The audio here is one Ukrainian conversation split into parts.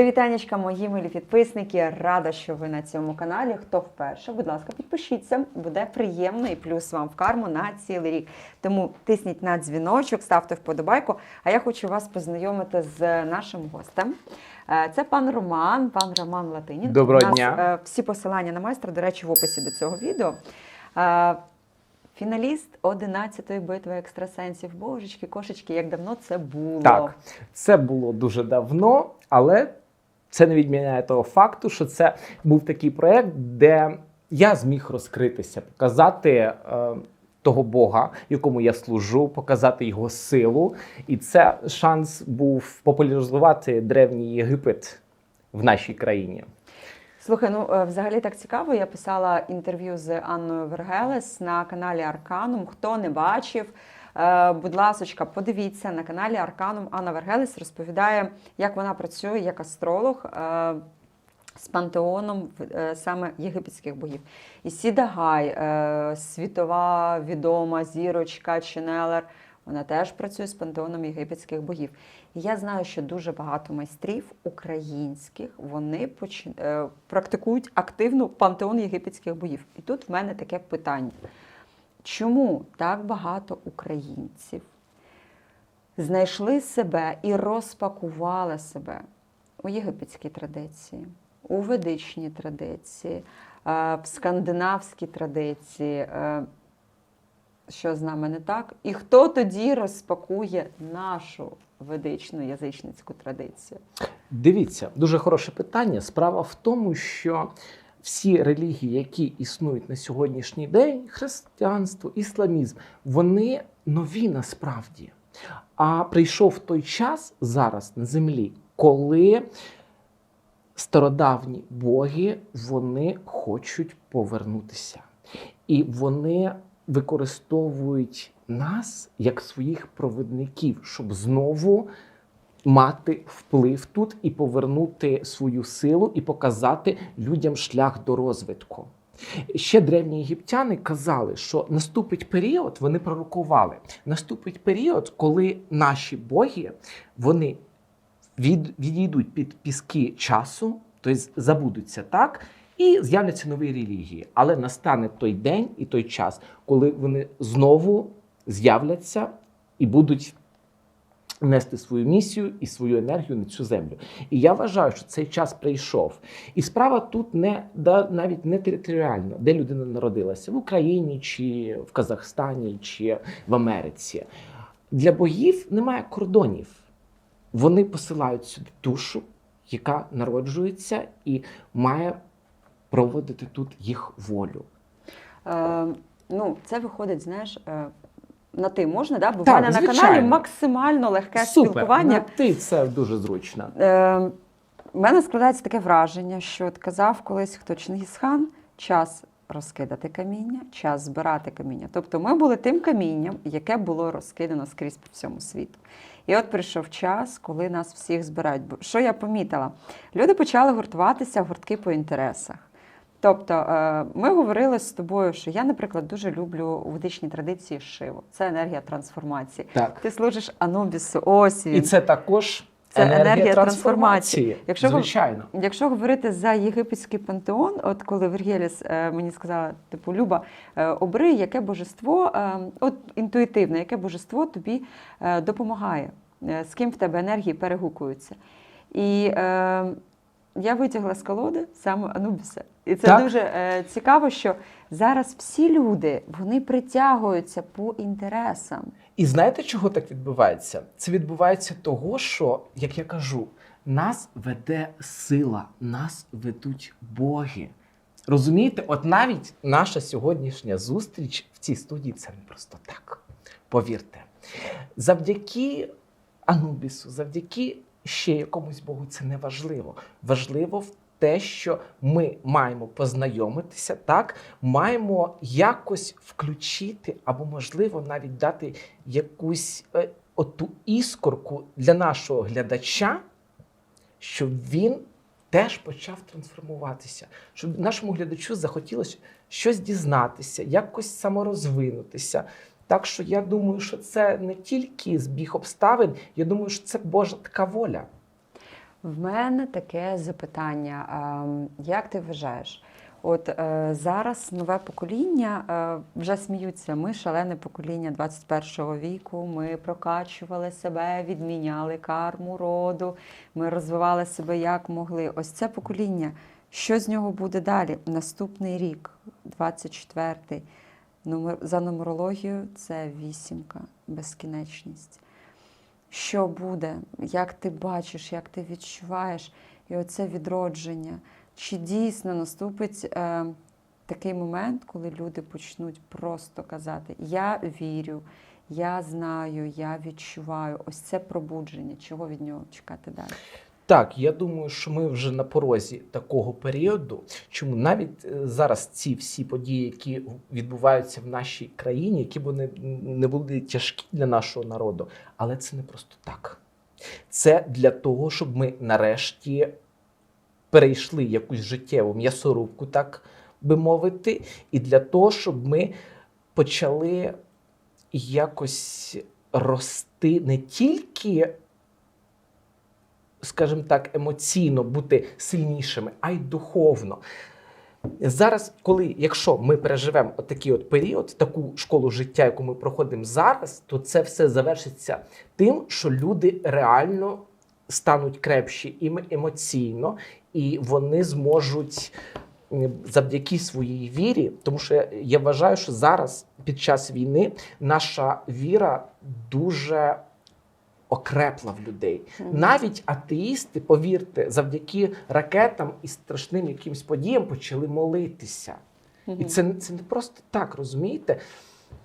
Привітанечка, мої милі підписники. Рада, що ви на цьому каналі. Хто вперше, будь ласка, підпишіться. Буде приємно і плюс вам в карму на цілий рік. Тому тисніть на дзвіночок, ставте вподобайку. А я хочу вас познайомити з нашим гостем. Е, Це пан Роман, пан Роман Латинін. Доброго У нас, дня. е, Всі посилання на майстра, до речі, в описі до цього відео. Е, Фіналіст 11-ї битви екстрасенсів. Божечки, кошечки, як давно це було. Так, це було дуже давно, але це не відміняє того факту, що це був такий проєкт, де я зміг розкритися, показати е, того Бога, якому я служу, показати його силу. І це шанс був популяризувати древній Єгипет в нашій країні. Слухай, ну е, взагалі так цікаво. Я писала інтерв'ю з Анною Вергелес на каналі Арканум. Хто не бачив, будь ласочка, подивіться на каналі Арканум. Анна Вергелес розповідає, як вона працює як астролог. е, З пантеоном е, саме єгипетських богів. І Сіда Гай, е, світова відома зірочка Ченелер, вона теж працює з пантеоном єгипетських богів. І я знаю, що дуже багато майстрів українських вони почин... е, практикують активно пантеон єгипетських богів. І тут в мене таке питання: чому так багато українців знайшли себе і розпакували себе у єгипетській традиції, у ведичній традиції, е, в скандинавській традиції? е, що з нами не так, і хто тоді розпакує нашу ведичну язичницьку традицію? Дивіться, дуже хороше питання. Справа в тому, що всі релігії, які існують на сьогоднішній день, християнство, ісламізм, вони нові насправді. А прийшов той час зараз на землі, коли стародавні боги вони хочуть повернутися. І вони використовують нас як своїх провідників, щоб знову мати вплив тут і повернути свою силу і показати людям шлях до розвитку. Ще древні єгиптяни казали, що наступить період, вони пророкували. Наступить період, коли наші боги вони від, відійдуть під піски часу, тобто забудуться так, і з'являться нові релігії. Але настане той день і той час, коли вони знову з'являться і будуть нести свою місію і свою енергію на цю землю. І я вважаю, що цей час прийшов. І справа тут не да, навіть не територіально, де людина народилася в Україні, чи в Казахстані, чи в Америці. Для богів немає кордонів. Вони посилають сюди душу, яка народжується і має проводити тут їх волю. Е, ну, це виходить, знаєш. На ти можна, да? бо в мене на каналі максимально легке Супер, спілкування. на ти це дуже зручно. Е, в мене складається таке враження, що от казав колись хто Чингісхан, час розкидати каміння, час збирати каміння. Тобто ми були тим камінням, яке було розкидано скрізь по всьому світу. І от прийшов час, коли нас всіх збирають. Бо Що я помітила? Люди почали гуртуватися в гуртки по інтересах. Тобто, е, ми говорили з тобою, що я, наприклад, дуже люблю у ведичній традиції шиву. Це енергія трансформації. Так. Ти служиш Анубісу, ось він. І це також Це енергія, енергія трансформації. трансформації. Якщо Звичайно. Якщо говорити за єгипетський пантеон, от коли Вергеліс е, мені сказала, типу, Люба, е, обри, яке божество, от інтуїтивне, яке божество тобі допомагає, з ким в тебе енергії перегукуються. І я витягла з колоди саме Анубіса. І це Так. дуже е, цікаво, що зараз всі люди вони притягуються по інтересам. І знаєте, чого так відбувається? Це відбувається того, що, як я кажу, нас веде сила, нас ведуть боги. Розумієте, от навіть наша сьогоднішня зустріч в цій студії це не просто так. Повірте. Завдяки Анубісу, завдяки ще якомусь Богу, це не важливо. Важливо в те, що ми маємо познайомитися, так, маємо якось включити, або, можливо, навіть дати якусь е, оту іскорку для нашого глядача, щоб він теж почав трансформуватися, щоб нашому глядачу захотілося щось дізнатися, якось саморозвинутися. Так що я думаю, що це не тільки збіг обставин, я думаю, що це Божа така воля. В мене таке запитання. Ем, Як ти вважаєш? От е, зараз нове покоління е, вже сміються. Ми шалене покоління 21-го віку. Ми прокачували себе, відміняли карму роду. Ми розвивали себе як могли. Ось це покоління. Що з нього буде далі? Наступний рік, 24-й. Номер за нумерологією це вісімка, безкінечність. Що буде? Як ти бачиш, як ти відчуваєш? І оце відродження. Чи дійсно наступить е, такий момент, коли люди почнуть просто казати: Я вірю, я знаю, я відчуваю. Ось це пробудження. Чого від нього чекати далі? Так, я думаю, що ми вже на порозі такого періоду. Чому навіть е, зараз ці всі події, які відбуваються в нашій країні, які б вони не були тяжкі для нашого народу, але це не просто так. Це для того, щоб ми нарешті перейшли якусь життєву м'ясорубку, так би мовити, і для того, щоб ми почали якось рости не тільки скажімо так, емоційно бути сильнішими, а й духовно. Зараз, коли, якщо ми переживемо такий от період, таку школу життя, яку ми проходимо зараз, то це все завершиться тим, що люди реально стануть крепші і емоційно, і вони зможуть завдяки своїй вірі, тому що я- я вважаю, що зараз під час війни наша віра дуже окрепла в людей. Навіть атеїсти, повірте, завдяки ракетам і страшним якимсь подіям почали молитися. І це, це не просто так, розумієте?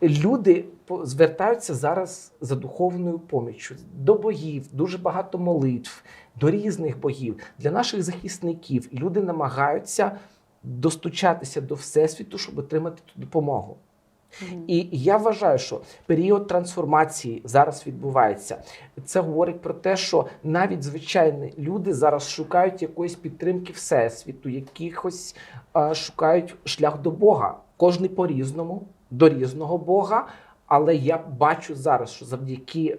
Люди звертаються зараз за духовною поміччю до богів, дуже багато молитв, до різних богів, для наших захисників. Люди намагаються достучатися до Всесвіту, щоб отримати ту допомогу. І я вважаю, що період трансформації зараз відбувається. Це говорить про те, що навіть звичайні люди зараз шукають якоїсь підтримки всесвіту, якихось а, шукають шлях до Бога. Кожний по-різному, до різного Бога. Але я бачу зараз, що завдяки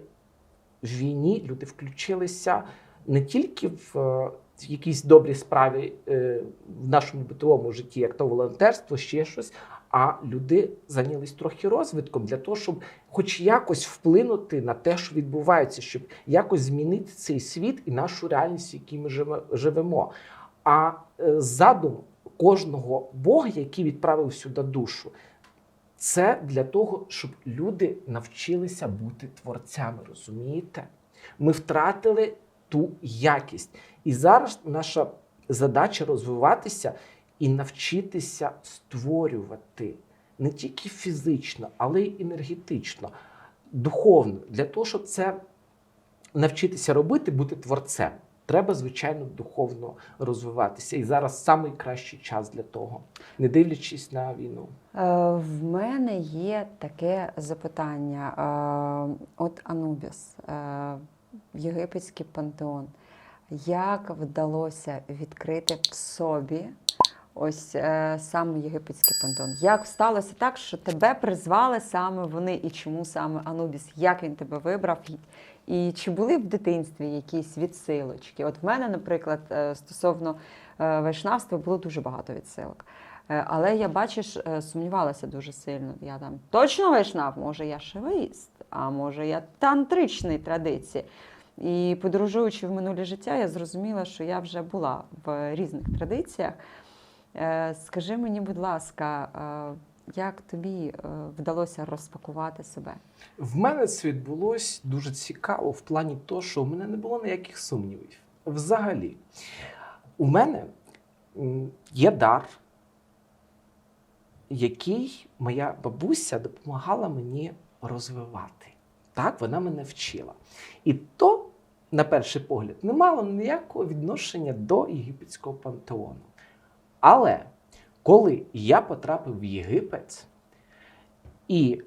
війні люди включилися не тільки е, в якісь добрі справи е, в нашому битовому житті, як то волонтерство, ще щось. А люди зайнялись трохи розвитком для того, щоб хоч якось вплинути на те, що відбувається, щоб якось змінити цей світ і нашу реальність, в якій ми живемо. А е, задум кожного Бога, який відправив сюди душу, це для того, щоб люди навчилися бути творцями, розумієте? Ми втратили ту якість. І зараз наша задача розвиватися і навчитися створювати не тільки фізично, але й енергетично, духовно. Для того, щоб це навчитися робити, бути творцем, треба, звичайно, духовно розвиватися. І зараз найкращий час для того, не дивлячись на війну. Е, В мене є таке запитання. Е, От Анубіс, е, єгипетський пантеон. Як вдалося відкрити в собі ось е, саме єгипетський пантеон? Як сталося так, що тебе призвали саме вони, і чому саме Анубіс? Як він тебе вибрав? І- чи були в дитинстві якісь відсилочки? От в мене, наприклад, е, стосовно е, вайшнавства було дуже багато відсилок. Е, Але я бачиш, е, сумнівалася дуже сильно. Я там точно вайшнав, може я шиваїст, а може я тантричної традиції. І подорожуючи в минуле життя, я зрозуміла, що я вже була в різних традиціях. Е, Скажи мені, будь ласка, як тобі вдалося розпакувати себе? В мене це відбулось дуже цікаво в плані того, що в мене не було ніяких сумнівів. Взагалі, у мене є дар, який моя бабуся допомагала мені розвивати. Так, вона мене вчила. І то, на перший погляд, не мало ніякого відношення до єгипетського пантеону. Але коли я потрапив в Єгипет і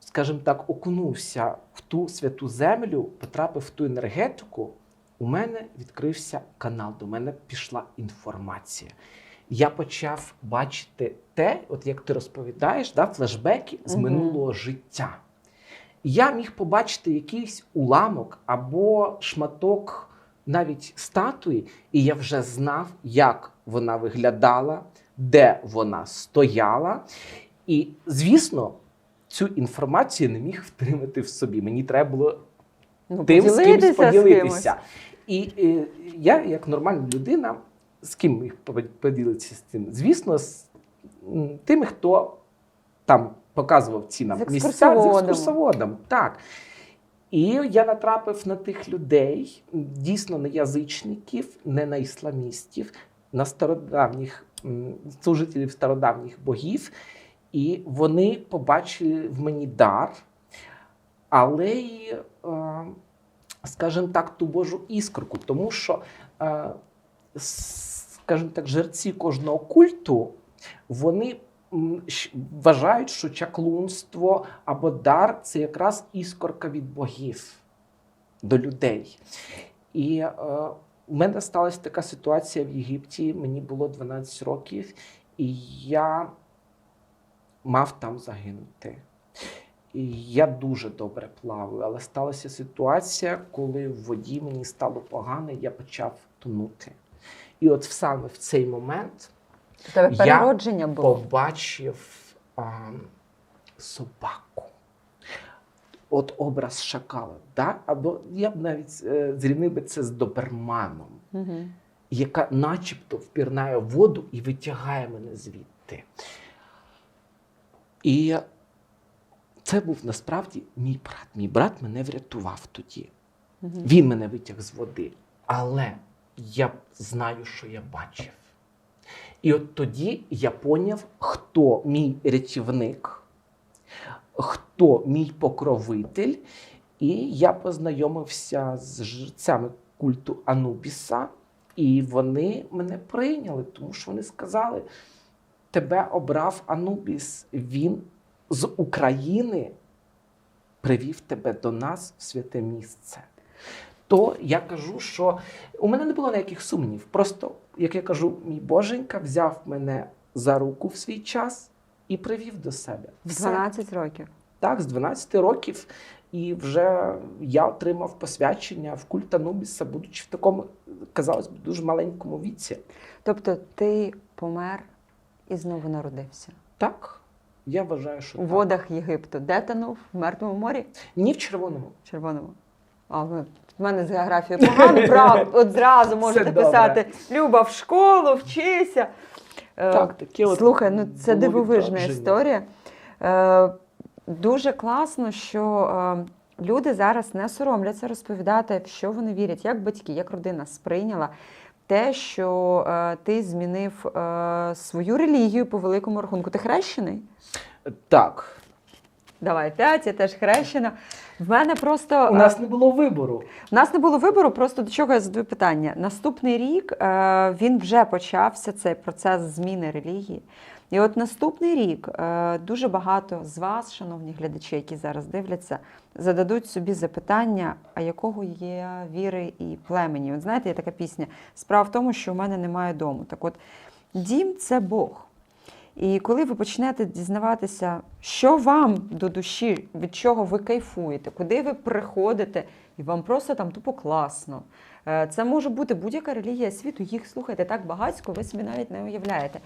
скажімо так, окунувся в ту святу землю, потрапив в ту енергетику, у мене відкрився канал, до мене пішла інформація. Я почав бачити те, от як ти розповідаєш, да, флешбеки з минулого життя. Я міг побачити якийсь уламок або шматок навіть статуї, і я вже знав, як вона виглядала, де вона стояла. І, звісно, цю інформацію не міг втримати в собі. Мені треба було Ну, тим, з кимось поділитися з кимось. І е, я, як нормальна людина, з ким повод- поділитися з цим? Звісно, з тими, хто там показував ці нам З місця з екскурсоводом. Так. І я натрапив на тих людей, дійсно не язичників, не на ісламістів, на стародавніх служителів стародавніх богів. І вони побачили в мені дар, але й, е, скажімо так, ту Божу іскорку, тому що, е, скажімо так, жерці кожного культу, вони вважають, що чаклунство або дар це якраз іскорка від богів до людей. І е, у мене сталася така ситуація в Єгипті. Мені було 12 років, і я мав там загинути. І я дуже добре плаваю, але сталася ситуація, коли в воді мені стало погано, я почав тонути. І от саме в цей момент тебе Я було. побачив а, собаку. От образ шакала, да? або я б навіть е, зрівнив би це з доберманом, Угу. яка начебто впірнає воду і витягає мене звідти. І це був насправді мій брат. Мій брат мене врятував тоді. Угу. Він мене витяг з води. Але я знаю, що я бачив. І от тоді я поняв, хто мій рятівник, хто мій покровитель, і я познайомився з жрецями культу Анубіса, і вони мене прийняли, тому що вони сказали: тебе обрав Анубіс, він з України привів тебе до нас в святе місце. То я кажу, що у мене не було ніяких сумнів. Просто, як я кажу, мій боженька взяв мене за руку в свій час і привів до себе. В Все. 12 років. Так, з 12 років. І вже я отримав посвячення в культ Анубіса, будучи в такому, казалось би, дуже маленькому віці. Тобто ти помер і знову народився. Так, я вважаю, що У так. водах Єгипту. Де танув? В Мертвому морі? Ні в червоному. Червоному. А ви в мене з географією погано, правда. От зразу можете писати Люба в школу, вчися. Е, Так, таке от Слухай, ну це було дивовижна відродження. історія. Е, дуже класно, що е, люди зараз не соромляться розповідати, в що вони вірять, як батьки, як родина сприйняла те, що е, ти змінив е, свою релігію по великому рахунку. Ти хрещений? Так. Давай п'ять, я теж хрещена. В мене просто У нас не було вибору. У нас не було вибору, просто до чого я задаю питання. Наступний рік е, він вже почався цей процес зміни релігії. І от наступний рік е, дуже багато з вас, шановні глядачі, які зараз дивляться, зададуть собі запитання, а якого є віри і племені. От знаєте, є така пісня. Справа в тому, що у мене немає дому. Так от, дім це Бог. І коли ви почнете дізнаватися, що вам до душі, від чого ви кайфуєте, куди ви приходите, і вам просто там тупо класно. Е, Це може бути будь-яка релігія світу, їх слухайте так багатько, ви собі навіть не уявляєте.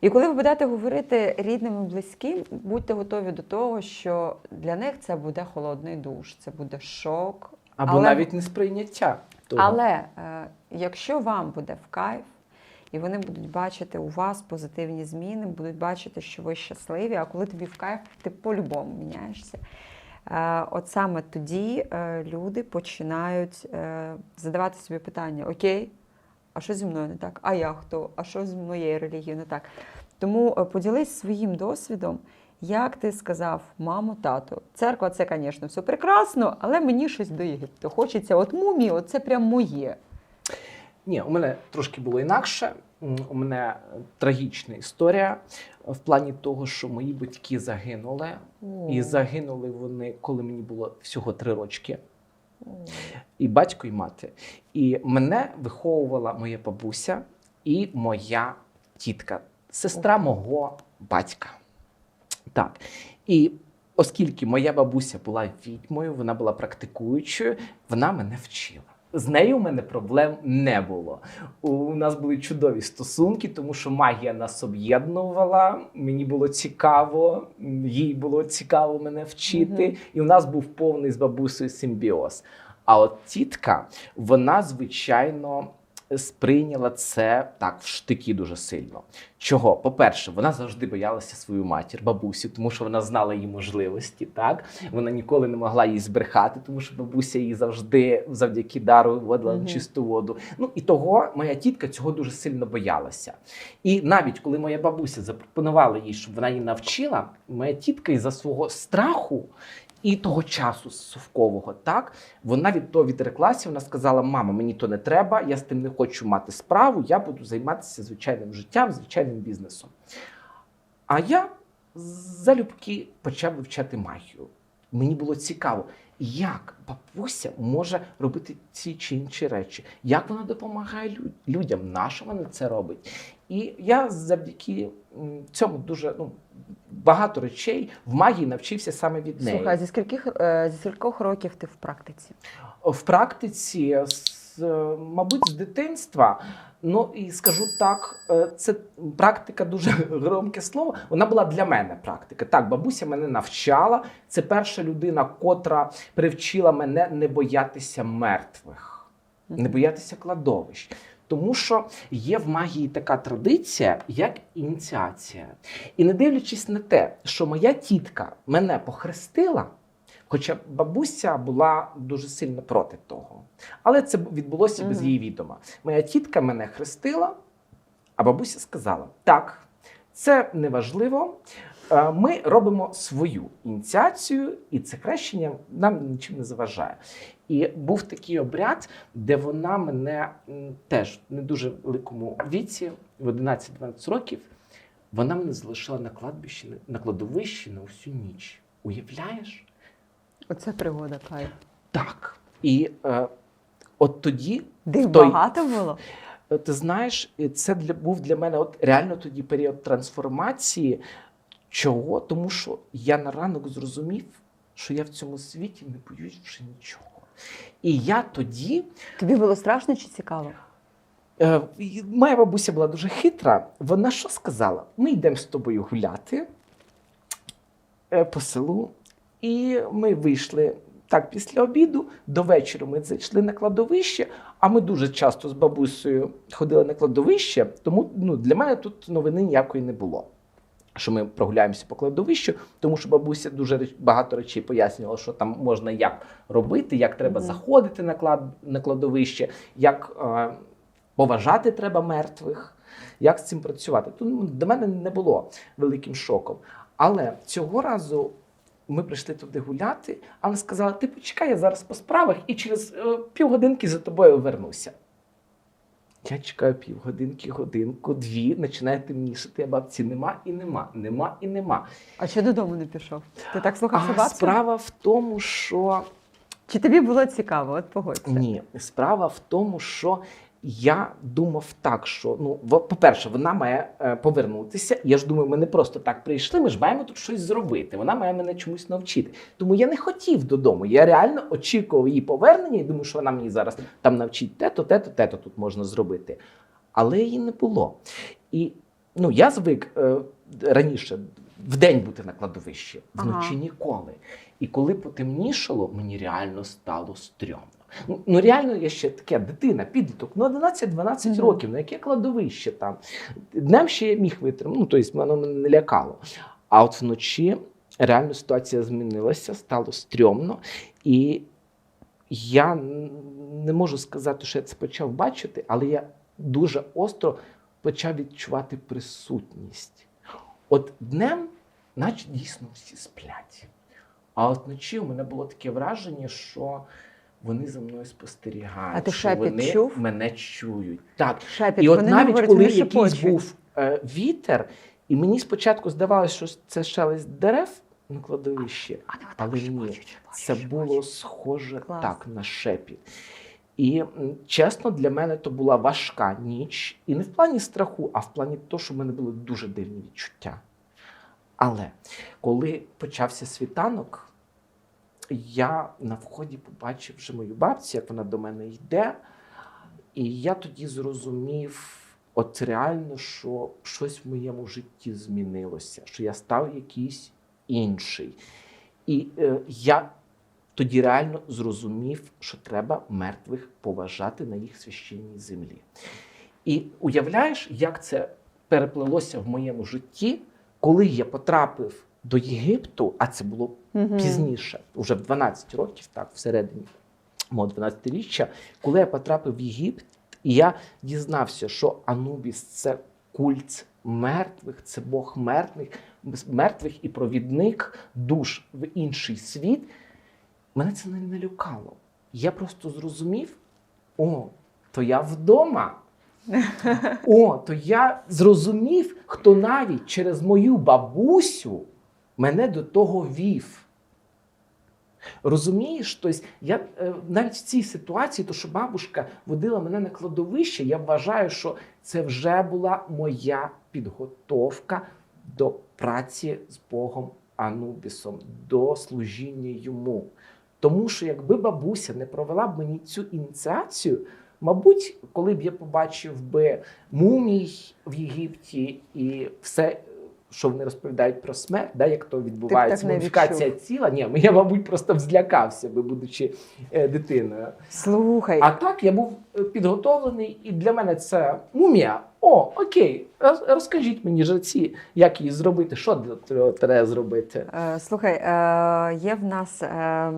І коли ви будете говорити рідним і близьким, будьте готові до того, що для них це буде холодний душ, це буде шок. Або Але- навіть не сприйняття. Того. Але е, якщо вам буде в кайф, і вони будуть бачити у вас позитивні зміни, будуть бачити, що ви щасливі, а коли тобі в кайф, ти по-любому міняєшся. Е, от саме тоді е, люди починають е, задавати собі питання: Окей, а що зі мною не так? А я хто? А що з моєю релігією не так? Тому поділись своїм досвідом. Як ти сказав, мамо, тато, церква це, звісно, все прекрасно, але мені щось до Єгипту. Хочеться, от мумії, це прям моє. Ні, у мене трошки було інакше. У мене трагічна історія в плані того, що мої батьки загинули. І загинули вони, коли мені було всього три рочки. І батько, і мати. І мене виховувала моя бабуся і моя тітка, сестра мого батька. Так. І оскільки моя бабуся була відьмою, вона була практикуючою, вона мене вчила. З нею у мене проблем не було. У нас були чудові стосунки, тому що магія нас об'єднувала. Мені було цікаво, їй було цікаво мене вчити, Мгм. і у нас був повний з бабусею симбіоз. А от тітка, вона звичайно сприйняла це так в штики дуже сильно. Чого? По-перше, вона завжди боялася свою матір, бабусю, тому що вона знала її можливості. Так вона ніколи не могла їй збрехати, тому що бабуся її завжди завдяки дару вводила Мгм. на чисту воду. Ну і того моя тітка цього дуже сильно боялася. І навіть коли моя бабуся запропонувала їй, щоб вона її навчила, моя тітка із-за свого страху. І того часу совкового, так вона від того відреклася. Вона сказала: Мама, мені то не треба, я з тим не хочу мати справу, я буду займатися звичайним життям, звичайним бізнесом. А я залюбки почав вивчати магію. Мені було цікаво, як бабуся може робити ці чи інші речі, як вона допомагає лю- людям, на що вона це робить. І я завдяки цьому дуже ну, багато речей в магії навчився саме від неї. Слухай, зі скільких е, зі скількох років ти в практиці? В практиці, з, мабуть, з дитинства. Ну і скажу так, е, це практика дуже громке слово. Вона була для мене практика. Так, бабуся мене навчала. Це перша людина, котра привчила мене не боятися мертвих, не боятися кладовищ. Тому що є в магії така традиція, як ініціація. І не дивлячись на те, що моя тітка мене похрестила, хоча бабуся була дуже сильно проти того. Але це відбулося без її відома. Моя тітка мене хрестила, а бабуся сказала: так, це неважливо. е, Ми робимо свою ініціацію, і це хрещення нам нічим не заважає. І був такий обряд, де вона мене теж в не дуже великому віці, в 11-12 років, вона мене залишила на кладбищі, на кладовищі на всю ніч. Уявляєш? Оце пригода, кайф. Так. І е, от тоді, В той- багато було? е, ти знаєш, це для, був для мене от реально тоді період трансформації. Чого? Тому що я на ранок зрозумів, що я в цьому світі не боюсь вже нічого. І я тоді Тобі було страшно чи цікаво? Е, Моя бабуся була дуже хитра. Вона що сказала? Ми йдемо з тобою гуляти е, по селу, і ми вийшли так після обіду. До вечора ми зайшли на кладовище. А ми дуже часто з бабусею ходили на кладовище, тому ну, для мене тут новини ніякої не було. Що ми прогуляємося по кладовищу, тому що бабуся дуже багато речей пояснювала, що там можна як робити, як треба Мгм. заходити на, клад, на кладовище, як е, поважати треба мертвих, як з цим працювати. Тут ну, для мене не було великим шоком. Але цього разу ми прийшли туди гуляти, а вона сказала: ти почекай, я зараз по справах і через е, півгодинки за тобою вернуся. Я чекаю півгодинки, годинку, дві, починає темнішати, а бабці нема і нема, нема і нема. А ще додому не пішов? Ти так слухався бабцю? справа в тому, що Чи тобі було цікаво? От погодься. Ні, справа в тому, що я думав так, що ну, по-перше, вона має е, повернутися. Я ж думаю, ми не просто так прийшли, ми ж маємо тут щось зробити. Вона має мене чомусь навчити. Тому я не хотів додому. Я реально очікував її повернення і думаю, що вона мені зараз там навчить те-то, те-то, те-то тут можна зробити. Але її не було. І ну, я звик е, раніше вдень бути на кладовищі, вночі Ага. ніколи. І коли потемнішало, мені реально стало стрьомно. Ну, ну реально, я ще таке дитина, підліток, ну 11-12 Мгм. років, ну яке кладовище там. Днем ще я міг витримати, ну тобто воно мене не лякало. А от вночі реально ситуація змінилася, стало стрьомно. І я не можу сказати, що я це почав бачити, але я дуже остро почав відчувати присутність. От днем, наче дійсно всі сплять. А от вночі у мене було таке враження, що вони за мною спостерігають. А ти що шепіт вони чув? мене чують. Так. Шепіт, І от вони навіть говорять, коли вони якийсь був е, вітер, і мені спочатку здавалося, що це шелест дерев на кладовищі, А, але ні, шепочуть, це шепочуть, було схоже Клас. так на шепіт. І чесно, для мене то була важка ніч. І не в плані страху, а в плані того, що в мене були дуже дивні відчуття. Але коли почався світанок, я на вході побачив вже мою бабцю, як вона до мене йде. І я тоді зрозумів, от реально, що щось в моєму житті змінилося, що я став якийсь інший. І е, я тоді реально зрозумів, що треба мертвих поважати на їх священній землі. І уявляєш, як це переплелося в моєму житті, коли я потрапив до Єгипту, а це було Мгм. пізніше, вже в 12 років, так, всередині мого 12-річчя, коли я потрапив в Єгипет, і я дізнався, що Анубіс це культ мертвих, це Бог мертвих, мертвих і провідник душ в інший світ. Мене це не налякало. Я просто зрозумів: о, то я вдома. О, то я зрозумів, хто навіть через мою бабусю мене до того вів. Розумієш, тобто я е, навіть в цій ситуації, то що бабушка водила мене на кладовище, я вважаю, що це вже була моя підготовка до праці з Богом Анубісом, до служіння йому. Тому що якби бабуся не провела б мені цю ініціацію, мабуть, коли б я побачив би мумій в Єгипті і все, що вони розповідають про смерть, да, як то відбувається, не тіла. Ні, я, мабуть, просто б злякався би, будучи е, дитиною. Слухай, А так я був е, підготовлений, і для мене це мумія. О, окей, розкажіть мені жреці, як її зробити, що для треба зробити. Е, Слухай, е, є в нас е,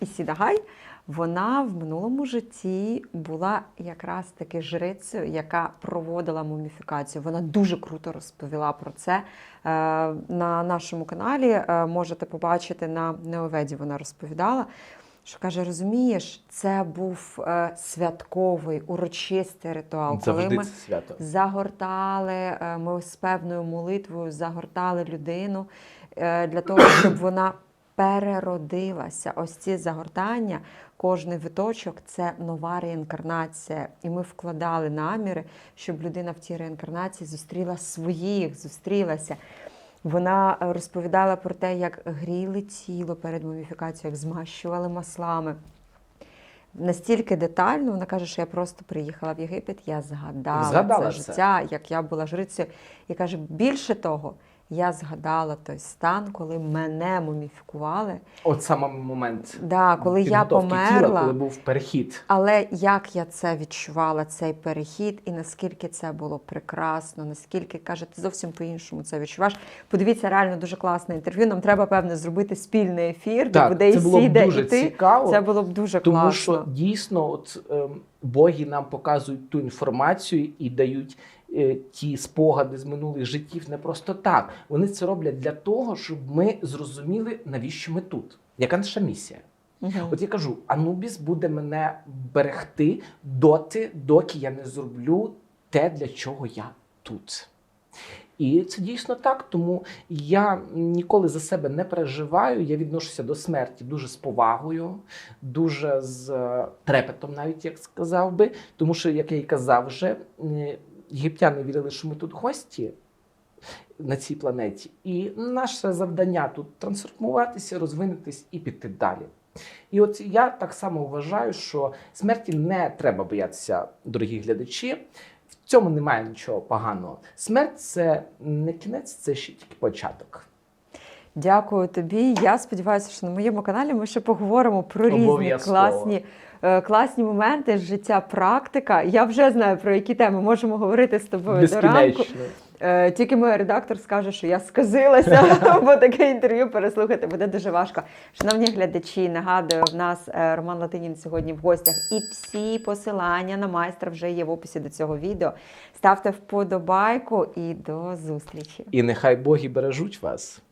Ісіда Гай. Вона в минулому житті була якраз таки жрицею, яка проводила муміфікацію. Вона дуже круто розповіла про це е, на нашому каналі. е, Можете побачити на Неоведі. Вона розповідала. Що каже, розумієш, це був е, святковий, урочистий ритуал, коли ми це свято. загортали, е, ми з певною молитвою загортали людину е, для того, щоб вона переродилася. Ось ці загортання, кожний виточок це нова реінкарнація. І ми вкладали наміри, щоб людина в тій реінкарнації зустріла своїх, зустрілася. Вона розповідала про те, як гріли тіло перед муміфікацією, як змащували маслами. Настільки детально вона каже, що я просто приїхала в Єгипет, я згадала, Згадала це це. життя, як я була жрицею. І каже, більше того, я згадала той стан, коли мене муміфікували. От саме момент Да, коли я померла, тіла, коли був перехід. але як я це відчувала, цей перехід, і наскільки це було прекрасно, наскільки каже, ти зовсім по-іншому це відчуваєш. Подивіться, реально дуже класне інтерв'ю. Нам треба, певне, зробити спільний ефір, де Так, буде це і сіде, дуже і ти. цікаво. Це було б дуже Тому класно. що дійсно, от ем, боги нам показують ту інформацію і дають ті спогади з минулих життів не просто так. Вони це роблять для того, щоб ми зрозуміли, навіщо ми тут. Яка наша місія? Мгм. От я кажу, Анубіс буде мене берегти доти, доки я не зроблю те, для чого я тут. І це дійсно так, тому я ніколи за себе не переживаю. Я відношуся до смерті дуже з повагою, дуже з е, трепетом, навіть як сказав би. Тому що, як я і казав вже, е, єгиптяни вірили, що ми тут гості на цій планеті, і наше завдання тут трансформуватися, розвинутись і піти далі. І от я так само вважаю, що смерті не треба боятися, дорогі глядачі. В цьому немає нічого поганого. Смерть це не кінець, це ще тільки початок. Дякую тобі. Я сподіваюся, що на моєму каналі ми ще поговоримо про різні класні, класні моменти з життя, практика. Я вже знаю про які теми можемо говорити з тобою до ранку. Е, Тільки моя редактор скаже, що я сказилася, бо таке інтерв'ю переслухати буде дуже важко. Шановні глядачі, нагадую, в нас е, Роман Латинін сьогодні в гостях, і всі посилання на майстра вже є в описі до цього відео. Ставте вподобайку і до зустрічі. І нехай боги бережуть вас.